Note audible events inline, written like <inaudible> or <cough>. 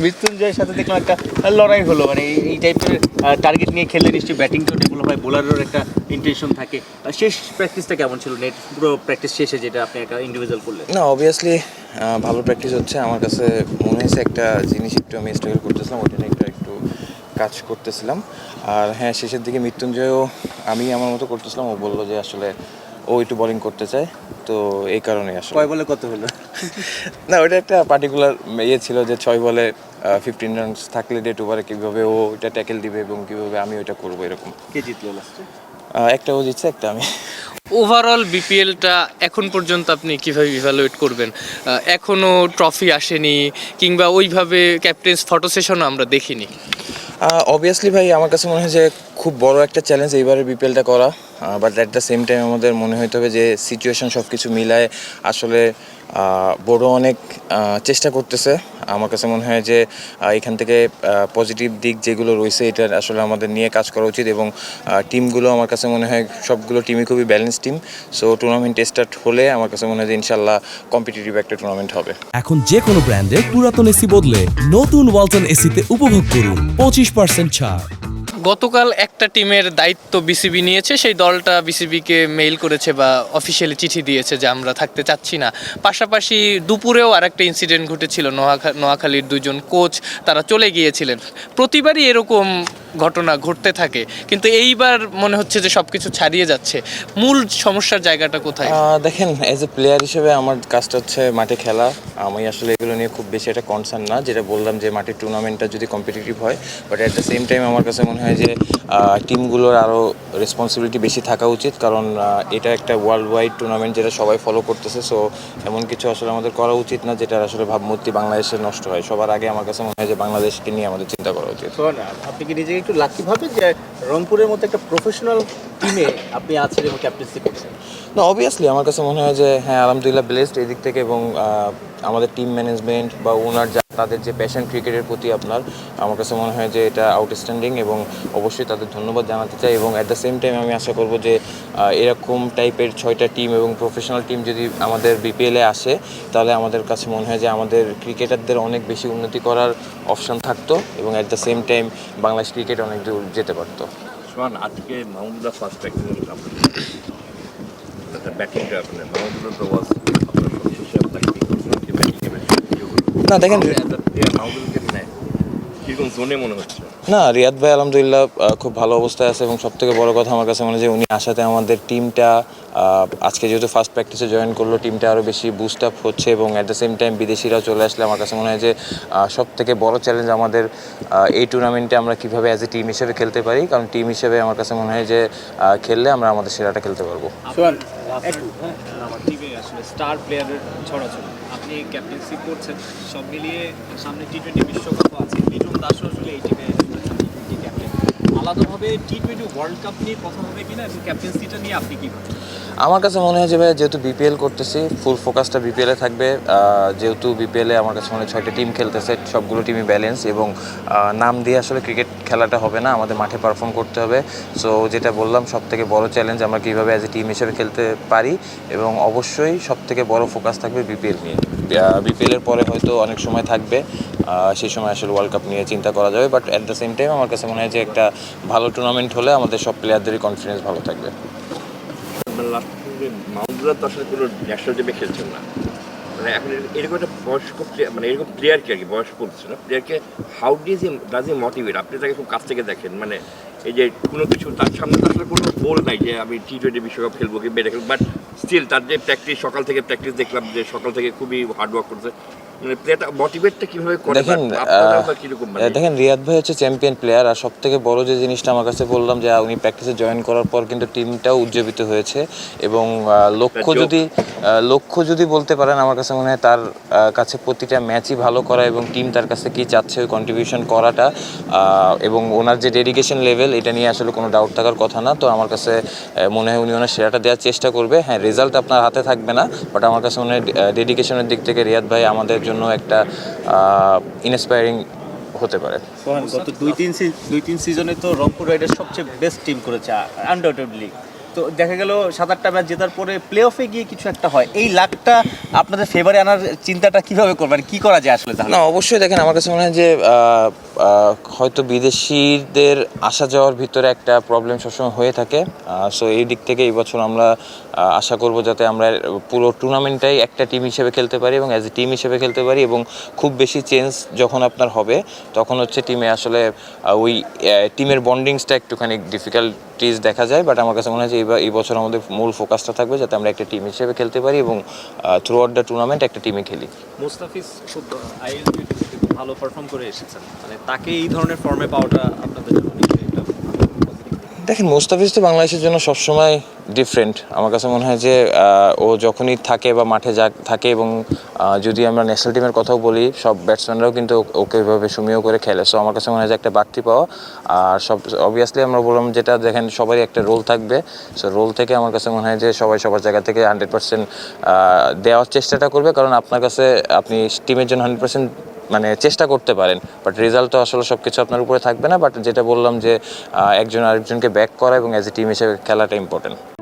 মৃত্যুঞ্জয়ের সাথে দেখলাম একটা লড়াই হলো। মানে এই- টাইপের টার্গেট নিয়ে খেললে নিশ্চয়ই ব্যাটিংটাও ডেভেলপ হয় বোলারেরও একটা ইন্টেনশন থাকে। শেষ প্র্যাকটিসটা কেমন ছিল? নেট পুরো প্র্যাকটিস শেষে যেটা আপনি একটা ইন্ডিভিজুয়াল করলেন। না অবভিয়াসলি ভালো প্র্যাকটিস হচ্ছে। আমার কাছে মনে হয়েছে একটা জিনিস একটু আমি স্ট্রাগল করতেছিলাম ওটা নিয়ে একটা একটু কাজ করতেছিলাম। আর হ্যাঁ শেষের দিকে মৃত্যুঞ্জয়ও আমি আমার মতো করতেছিলাম। ও বলল যে আসলে ও একটু বোলিং করতে চায়। তো এই কারণে আসলে। কয় বলে কত হলো? <laughs> না ওটা একটা পার্টিকুলার ইয়ে ছিল যে ছয় বলে ফিফটিন রানস থাকলে ডেট ওভারে কীভাবে ও ওইটা ট্যাকেল দিবে এবং কীভাবে আমি ওইটা করব এরকম। কে জিতলো লাস্টে একটা ও জিতছে একটা আমি। ওভারঅল বিপিএলটা এখন পর্যন্ত আপনি কীভাবে ইভ্যালুয়েট করবেন? এখনও ট্রফি আসেনি কিংবা ওইভাবে ক্যাপ্টেন্স ফটো সেশনও আমরা দেখিনি। অবভিয়াসলি ভাই আমার কাছে মনে হয় যে খুব বড় একটা চ্যালেঞ্জ এইবারে বিপিএলটা করা। But at the same time আমাদের মনে হতে হবে যে সিচুয়েশন সব কিছু মিলায় আসলে বড় অনেক চেষ্টা করতেছে। আমার কাছে মনে হয় যে এখান থেকে পজিটিভ দিক যেগুলো রয়েছে এটা আসলে আমাদের নিয়ে কাজ করা উচিত এবং টিমগুলো আমার কাছে মনে হয় সবগুলো টিমই খুবই balance team so tournament start হলে আমার কাছে মনে হয় যে ইনশাল্লাহ কম্পিটিটিভ একটা টুর্নামেন্ট হবে। এখন যে কোনো ব্র্যান্ডের পুরাতন এসি বদলে নতুন ওয়ালটন এসিতে উপভোগ করুন। পঁচিশ পার্সেন্ট ছাড়। গতকাল একটা টিমের দায়িত্ব বিসিবি নিয়েছে, সেই দলটা বিসিবিকে মেইল করেছে বা অফিসিয়ালি চিঠি দিয়েছে যে আমরা থাকতে চাচ্ছি না। পাশাপাশি দুপুরেও আরেকটা ইনসিডেন্ট ঘটেছিল, নোয়াখা, নোয়াখালীর দুজন কোচ তারা চলে গিয়েছিলেন। প্রতিবারই এরকম ঘটনা ঘটতে থাকে, কিন্তু এইবার মনে হচ্ছে যে সব কিছু ছাড়িয়ে যাচ্ছে। মূল সমস্যার জায়গাটা কোথায়? দেখেন এজ এ প্লেয়ার হিসেবে আমার কাজটা হচ্ছে মাঠে খেলা। আমি আসলে এগুলো নিয়ে খুব বেশি একটা কনসার্ন না, যেটা বললাম যে মাঠের টুর্নামেন্টটা যদি কম্পিটিটিভ হয় but at the same time আমার কাছে মনে হয় যে টিমগুলোর আরও রেসপন্সিবিলিটি বেশি থাকা উচিত কারণ এটা একটা ওয়ার্ল্ড ওয়াইড টুর্নামেন্ট যেটা সবাই ফলো করতেছে সো এমন কিছু আসলে আমাদের করা উচিত না যেটা আসলে ভাবমূর্তি বাংলাদেশে নষ্ট হয়। সবার আগে আমার কাছে মনে হয় যে বাংলাদেশকে নিয়ে আমাদের চিন্তা করা উচিত। আপনি কি নিজেকে একটু লাকি ভাবেন যে রংপুরের মতো একটা প্রফেশনাল টিমে আপনি আছেন এবং ক্যাপ্টেন্সি করছেন? না অবভিয়াসলি আমার কাছে মনে হয় যে হ্যাঁ আলহামদুলিল্লাহ ব্লেসড এদিক থেকে এবং আমাদের টিম ম্যানেজমেন্ট বা ওনার তাদের যে প্যাশন ক্রিকেটের প্রতি আপনার, আমার কাছে মনে হয় যে এটা আউটস্ট্যান্ডিং এবং অবশ্যই তাদের ধন্যবাদ জানাতে চাই এবং অ্যাট দ্য সেম টাইম আমি আশা করব যে এরকম টাইপের ছয়টা টিম এবং প্রফেশনাল টিম যদি আমাদের বিপিএলে আসে, তাহলে আমাদের কাছে মনে হয় যে আমাদের ক্রিকেটারদের অনেক বেশি উন্নতি করার অপশন থাকতো এবং at the same time Bangladesh cricket অনেক দূর যেতে পারতো। আজকে মাহমুদুল্লাহ ফার্স্ট আপনার। ব্যাটিংটা আপনার, মাহমুদুল্লাহ তো ওয়াজ না, দেখেন- হচ্ছে? না রিয়াদ ভাই আলহামদুলিল্লাহ খুব ভালো অবস্থায় আছে এবং সব থেকে বড় কথা আমার কাছে মনে হয় যে উনি আসাতে আমাদের টিমটা আজকে যেহেতু ফার্স্ট প্র্যাকটিসে জয়েন করল টিমটা আরও বেশি বুস্ট আপ হচ্ছে এবং অ্যাট দ্য সেম টাইম বিদেশিরাও চলে আসলে আমার কাছে মনে হয় যে সব থেকে বড় চ্যালেঞ্জ আমাদের এই টুর্নামেন্টে আমরা কীভাবে অ্যাজ এ টিম হিসেবে খেলতে পারি। কারণ টিম হিসেবে আমার কাছে মনে হয় যে খেললে আমরা আমাদের সেরাটা খেলতে পারব। স্টার প্লেয়ারের ছড়াছড়ি। আপনি ক্যাপ্টেন্সি করছেন সব মিলিয়ে সামনে টি টোয়েন্টি বিশ্বকাপও আছে। লিটন দাসও আসলে এই টিমে আলাদাভাবে টি টোয়েন্টি ওয়ার্ল্ড কাপ নিয়ে কথা হবে কিনা এবং ক্যাপ্টেন্সিটা নিয়ে আপনি কি আমার কাছে মনে হয় যেহেতু বিপিএল করতেছি ফুল ফোকাসটা বিপিএলে থাকবে। যেহেতু বিপিএলে আমার কাছে মনে হয় ছয়টা টিম খেলতেছে, সবগুলো টিমই ব্যালেন্স এবং নাম দিয়ে আসলে ক্রিকেট খেলাটা হবে না, আমাদের মাঠে পারফর্ম করতে হবে। সো যেটা বললাম সব থেকে বড় চ্যালেঞ্জ আমরা কীভাবে অ্যাজ এ টিম হিসেবে খেলতে পারি এবং অবশ্যই সব থেকে বড় ফোকাস থাকবে বিপিএল নিয়ে। বিপিএলের পরে হয়তো অনেক সময় থাকবে সেই সময় আসলে ওয়ার্ল্ড কাপ নিয়ে চিন্তা করা যাবে but at the same time আমার কাছে মনে হয় যে একটা ভালো টুর্নামেন্ট হলে আমাদের সব প্লেয়ারদেরই কনফিডেন্স ভালো থাকবে। কোনো ন্যাশনাল খেলছেন না। মানে এখন এরকম একটা বয়স্ক মানে এরকম আর কি না প্লেয়ারকে হাউ মোটিভেট আপনি খুব কাছ থেকে দেখেন মানে এই যে কোনো কিছু তার সামনে কোনো নাই যে আমি টি বিশ্বকাপ খেলব কি স্টিল তার যে প্র্যাকটিস সকাল থেকে প্র্যাকটিস দেখলাম যে সকাল থেকে খুবই হার্ডওয়ার্ক করছে। মানে মানে? দেখেন রিয়াদ ভাই হচ্ছে চ্যাম্পিয়ন প্লেয়ার আর সব থেকে বড় যে জিনিসটা আমার কাছে বললাম যে উনি প্র্যাকটিসে জয়েন করার পর কিন্তু টিমটাও উজ্জীবিত হয়েছে এবং লক্ষ্য যদি লক্ষ্য যদি বলতে পারেন আমার কাছে মনে হয় তার কাছে প্রতিটা ম্যাচই ভালো করা এবং টিম তার কাছে কি চাচ্ছে ওই কন্ট্রিবিউশন করাটা এবং ওনার যে ডেডিকেশন লেভেল এটা নিয়ে আসলে কোনো ডাউট থাকার কথা না। তো আমার কাছে মনে হয় উনি ওনার সেরাটা দেওয়ার চেষ্টা করবে। হ্যাঁ রেজাল্ট আপনার হাতে থাকবে না বাট আমার কাছে মনে হয় ডেডিকেশনের দিক থেকে রিয়াদ ভাই আমাদের জন্য একটা ইন্সপায়ারিং হতে পারে। গত দুই তিন দুই তিন সিজনে তো রংপুর রাইডার্স সবচেয়ে বেস্ট টিম করেছে আনডাউটেডলি তো দেখা গেল সাত আটটা ম্যাচ জেতার পরে প্লে অফে গিয়ে কিছু একটা হয়। এই লাকটা আপনাদের ফেভারে আনার চিন্তাটা কীভাবে করবেন? কি করা যায় আসলে না অবশ্যই দেখেন আমার কাছে মনে হয় যে হয়তো বিদেশিদের আসা যাওয়ার ভিতরে একটা প্রবলেম সবসময় হয়ে থাকে। সো এই দিক থেকে এই বছর আমরা আশা করব যাতে আমরা পুরো টুর্নামেন্টটাই একটা টিম হিসেবে খেলতে পারি এবং অ্যাজ এ টিম হিসেবে খেলতে পারি এবং খুব বেশি চেঞ্জ যখন আপনার হবে, তখন হচ্ছে টিমে আসলে ওই টিমের বন্ডিংসটা একটুখানি ডিফিকাল্টিস দেখা যায়। বাট আমার কাছে মনে হয় যে এই বছর আমাদের মূল ফোকাসটা থাকবে যাতে আমরা একটা টিম হিসেবে খেলতে পারি এবং থ্রু আউট দ্য টুর্নামেন্ট একটা টিমে খেলি। মুস্তাফিজ খুব ভালো পারফর্ম করে এসেছেন। মানে তাকে এই ধরনের ফর্মে পাওয়াটা আপনাদের জন্য দেখেন, মোস্তাফিজ তো বাংলাদেশের জন্য সবসময় ডিফারেন্ট আমার কাছে মনে হয় যে ও যখনই থাকে বা মাঠে যা থাকে এবং যদি আমরা ন্যাশনাল টিমের কথাও বলি, সব ব্যাটসম্যানরাও কিন্তু ওকে ওইভাবে সুমিও করে খেলে। সো আমার কাছে মনে হয় যে একটা বাড়তি পাওয়া। আর সব অবভিয়াসলি আমরা বললাম যেটা, দেখেন, সবারই একটা রোল থাকবে। সো রোল থেকে আমার কাছে মনে হয় যে, সবাই সবার জায়গা থেকে হান্ড্রেড পার্সেন্ট দেওয়ার চেষ্টাটা করবে। কারণ আপনার কাছে, আপনি টিমের জন্য হান্ড্রেড পার্সেন্ট মানে চেষ্টা করতে পারেন বাট রেজাল্ট তো আসলে সব কিছু আপনার উপরে থাকবে না বাট যেটা বললাম যে একজন আরেকজনকে ব্যাক করা এবং অ্যাজ এ টিম হিসেবে খেলাটা ইম্পর্টেন্ট